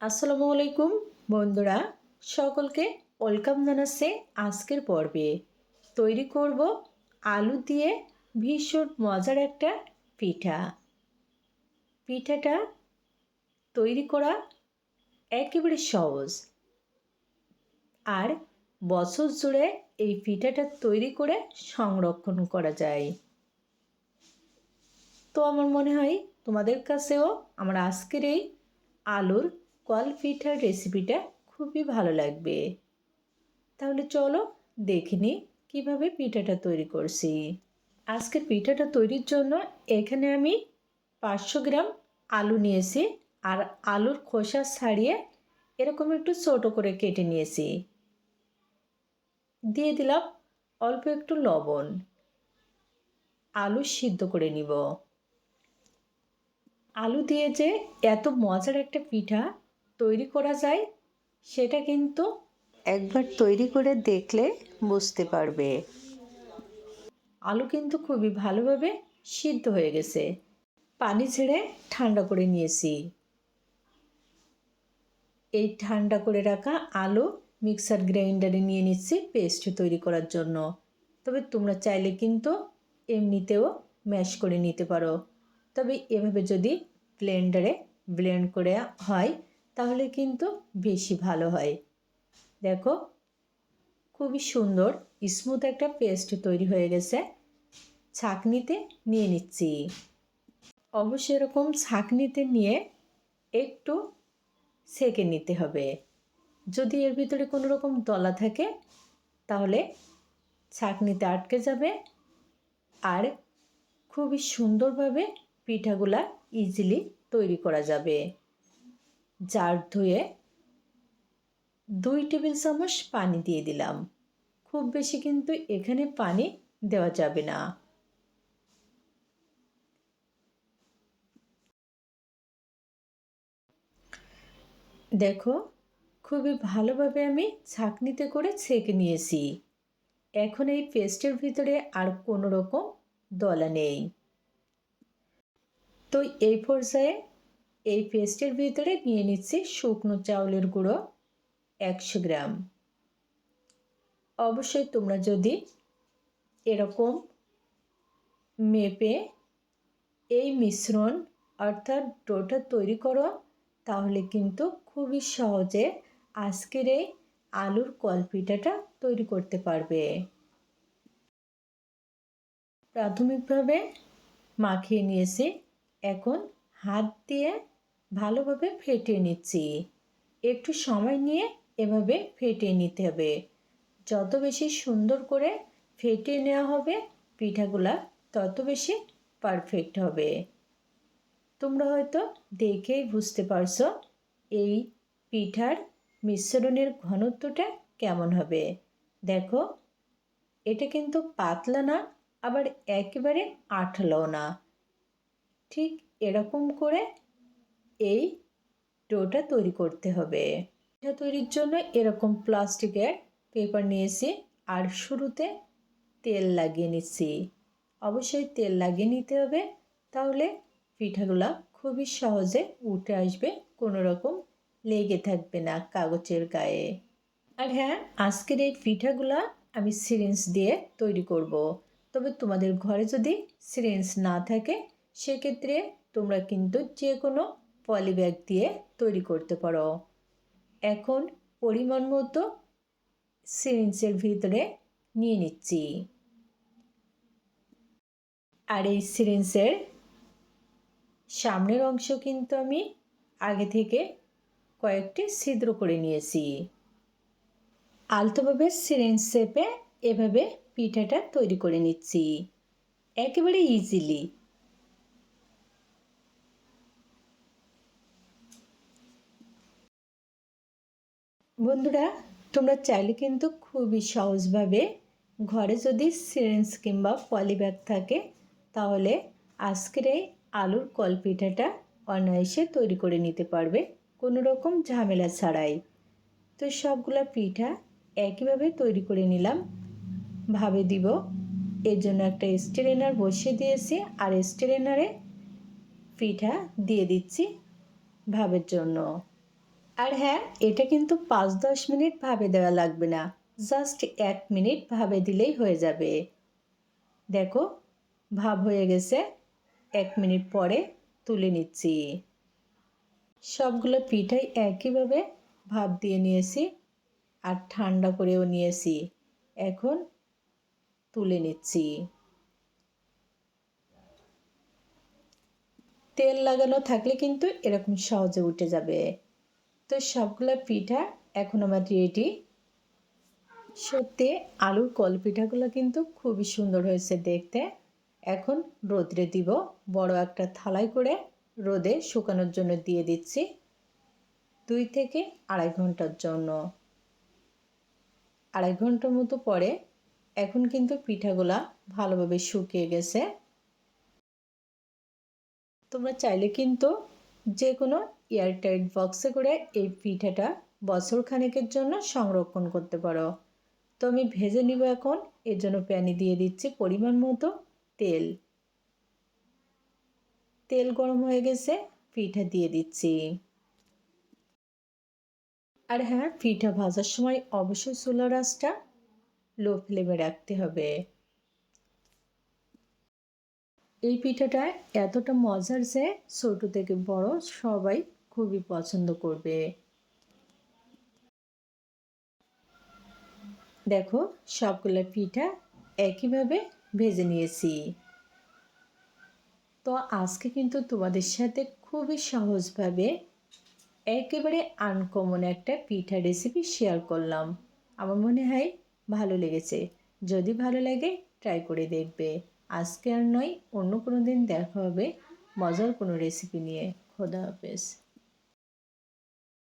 আসসালামু আলাইকুম, বন্ধুরা। সকলকে ওয়েলকাম জানাচ্ছে আজকের পর্বে। তৈরি করব আলু দিয়ে ভীষণ মজার একটা পিঠা। পিঠাটা তৈরি করা একেবারে সহজ। আর বছর জুড়ে এই পিঠাটা তৈরি করে সংরক্ষণ করা যায়। তো আমার মনে হয় তোমাদের কাছেও আমার আজকের এই আলুর কল পিঠার রেসিপিটা খুবই ভালো লাগবে। তাহলে চলো দেখে নিই কীভাবে পিঠাটা তৈরি করছি। আজকে পিঠাটা তৈরির জন্য এখানে আমি পাঁচশো গ্রাম আলু নিয়েছি আর আলুর খোসা ছাড়িয়ে এরকম একটু ছোটো করে কেটে নিয়েছি। দিয়ে দিলাম অল্প একটু লবণ। আলু সিদ্ধ করে নিব। আলু দিয়ে যে এত মজার একটা পিঠা তৈরি করা যায় সেটা কিন্তু একবার তৈরি করে দেখলে বুঝতে পারবে। আলু কিন্তু খুবই ভালোভাবে সিদ্ধ হয়ে গেছে। পানি ছেড়ে ঠান্ডা করে নিয়েছি। এই ঠান্ডা করে রাখা আলু মিক্সার গ্রাইন্ডারে নিয়ে নিচ্ছি পেস্ট তৈরি করার জন্য। তবে তোমরা চাইলে কিন্তু এমনিতেও ম্যাশ করে নিতে পারো। তবে এভাবে যদি ব্লেন্ডারে ব্লেন্ড করে হয় তাহলে কিন্তু বেশি ভালো হয়। দেখো, খুবই সুন্দর স্মুথ একটা পেস্ট তৈরি হয়ে গেছে। ছাঁকনিতে নিয়ে নিচ্ছি। অবশ্যই এরকম ছাঁকনিতে নিয়ে একটু সেকে নিতে হবে। যদি এর ভিতরে কোনো রকম দলা থাকে, তাহলে ছাঁকনিতে আটকে যাবে আর খুবই সুন্দরভাবে পিঠাগুলা ইজিলি তৈরি করা যাবে। জার ধুয়ে দুই টেবিল চামচ পানি দিয়ে দিলাম। খুব বেশি কিন্তু এখানে পানি দেওয়া যাবে না। দেখো, খুবই ভালোভাবে আমি ছাঁকনিতে করে ছেঁকে নিয়েছি। এখন এই পেস্টের ভিতরে আর কোনো রকম দলা নেই। তো এই পর্যায়ে এই পেস্টের ভিতরে নিয়ে নিচ্ছি শুকনো চাউলের গুঁড়ো একশো গ্রাম। অবশ্যই তোমরা যদি এরকম মেপে এই মিশ্রণ অর্থাৎ ডোটা তৈরি করো, তাহলে কিন্তু খুবই সহজে আজকের এই আলুর কলপিঠাটা তৈরি করতে পারবে। প্রাথমিকভাবে মাখিয়ে নিয়েছি। এখন হাত দিয়ে ভালোভাবে ফেটিয়ে নিচ্ছি। একটু সময় নিয়ে এভাবে ফেটিয়ে নিতে হবে। যত বেশি সুন্দর করে ফেটিয়ে নেওয়া হবে, পিঠাগুলা তত বেশি পারফেক্ট হবে। তোমরা হয়তো দেখেই বুঝতে পারছ এই পিঠার মিশ্রণের ঘনত্বটা কেমন হবে। দেখো, এটা কিন্তু পাতলা না, আবার একেবারে আঠালো না। ঠিক এরকম করে এই ডোটা তৈরি করতে হবে। পিঠা তৈরির জন্য এরকম প্লাস্টিকের পেপার নিয়েছি আর শুরুতে তেল লাগিয়ে নিচ্ছি। অবশ্যই তেল লাগিয়ে নিতে হবে, তাহলে পিঠাগুলো খুবই সহজে উঠে আসবে, কোনো রকম লেগে থাকবে না কাগজের গায়ে। আর হ্যাঁ আজকের এই পিঠাগুলা আমি সিরিঞ্জ দিয়ে তৈরি করব। তবে তোমাদের ঘরে যদি সিরিঞ্জ না থাকে, সেক্ষেত্রে তোমরা কিন্তু যে কোনো পলিব্যাগ দিয়ে তৈরি করতে পারো। এখন পরিমাণ মতো সিরিঞ্জের ভিতরে নিয়ে নিচ্ছি। আর এই সিরিঞ্জের সামনের অংশ কিন্তু আমি আগে থেকে কয়েকটি ছিদ্র করে নিয়েছি। আলতোভাবে সিরিঞ্জ শেপে এভাবে পিঠাটা তৈরি করে নিচ্ছি। একেবারে ইজিলি বন্ধুরা, তোমরা চাইলে কিন্তু খুবই সহজভাবে ঘরে যদি সিরিঞ্জ কিংবা পলিব্যাগ থাকে, তাহলে আজকের এই আলুর কলপিঠাটা অনায়াসে তৈরি করে নিতে পারবে, কোনো রকম ঝামেলা ছাড়াই। তো সবগুলো পিঠা একইভাবে তৈরি করে নিলাম। ভাবে দিব, এর জন্য একটা স্টেরেনার বসিয়ে দিয়েছি আর স্টেরেনারে পিঠা দিয়ে দিচ্ছি ভাবের জন্য। আর হ্যাঁ এটা কিন্তু পাঁচ দশ মিনিট ভাবে দেওয়া লাগবে না। জাস্ট এক মিনিট ভাবে দিলেই হয়ে যাবে। দেখো, ভাব হয়ে গেছে। এক মিনিট পরে তুলে নিচ্ছি। সবগুলো পিঠাই একইভাবে ভাব দিয়ে নিয়েছি আর ঠান্ডা করেও নিয়েছি। এখন তুলে নিচ্ছি। তেল লাগানো থাকলে কিন্তু এরকম সহজে উঠে যাবে। তো সবগুলো পিঠা এখন আমার রেডি সত্যি আলুর কল পিঠাগুলো কিন্তু খুবই সুন্দর হয়েছে দেখতে। এখন রোদ্রে দিব। বড় একটা থালায় করে রোদে শুকানোর জন্য দিয়ে দিচ্ছি। দুই থেকে আড়াই ঘণ্টার জন্য। আড়াই ঘণ্টার মতো পরে এখন কিন্তু পিঠাগুলা ভালোভাবে শুকিয়ে গেছে। তোমরা চাইলে কিন্তু যে কোনো এয়ারটাইট বক্সে করে এই পিঠাটা বছর খানেকের জন্য সংরক্ষণ করতে পারো। তো আমি ভেজে নিব এখন। এর জন্য প্যানে দিয়ে দিচ্ছি পরিমাণ মতো তেল। তেল গরম হয়ে গেছে, পিঠা দিয়ে দিচ্ছি। আর হ্যাঁ পিঠা ভাজার সময় অবশ্যই চুলার আঁচটা লো ফ্লেমে রাখতে হবে। এই পিঠাটা এতটা মজার যে ছোট থেকে বড় সবাই খুবই পছন্দ করবে। দেখো, সবগুলো পিঠা একইভাবে ভেজে নিয়েছি। তো আজকে কিন্তু তোমাদের সাথে খুবই সহজভাবে একেবারে আনকমন একটা পিঠা রেসিপি শেয়ার করলাম। আমার মনে হয় ভালো লেগেছে। যদি ভালো লাগে ট্রাই করে দেখবে। আজকে আর নয় অন্য কোনো দিন দেখা হবে। মজার কোনো রেসিপি নিয়ে। খোদা হাফেজ।